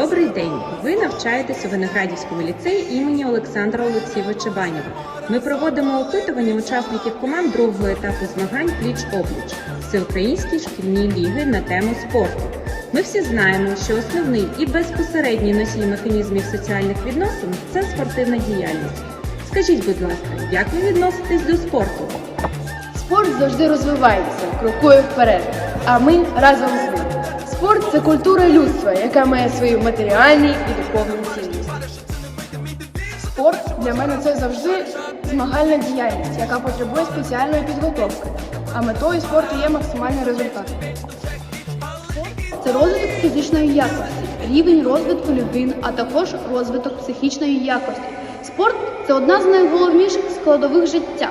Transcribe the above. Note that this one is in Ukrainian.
Добрий день! Ви навчаєтесь у Виноградівському ліцеї імені Олександра Олексійовича Банєва. Ми проводимо опитування учасників команд другого етапу змагань пліч опліч всеукраїнській шкільній ліги на тему спорту. Ми всі знаємо, що основний і безпосередній носій механізмів соціальних відносин це спортивна діяльність. Скажіть, будь ласка, як ви відноситесь до спорту? Спорт завжди розвивається, крокує вперед, а ми разом з ним. Це культура людства, яка має свої матеріальні і духовні цінності. Спорт для мене це завжди змагальна діяльність, яка потребує спеціальної підготовки, а метою спорту є максимальний результат. Це розвиток фізичної якості, рівень розвитку людини, а також розвиток психічної якості. Спорт це одна з найголовніших складових життя.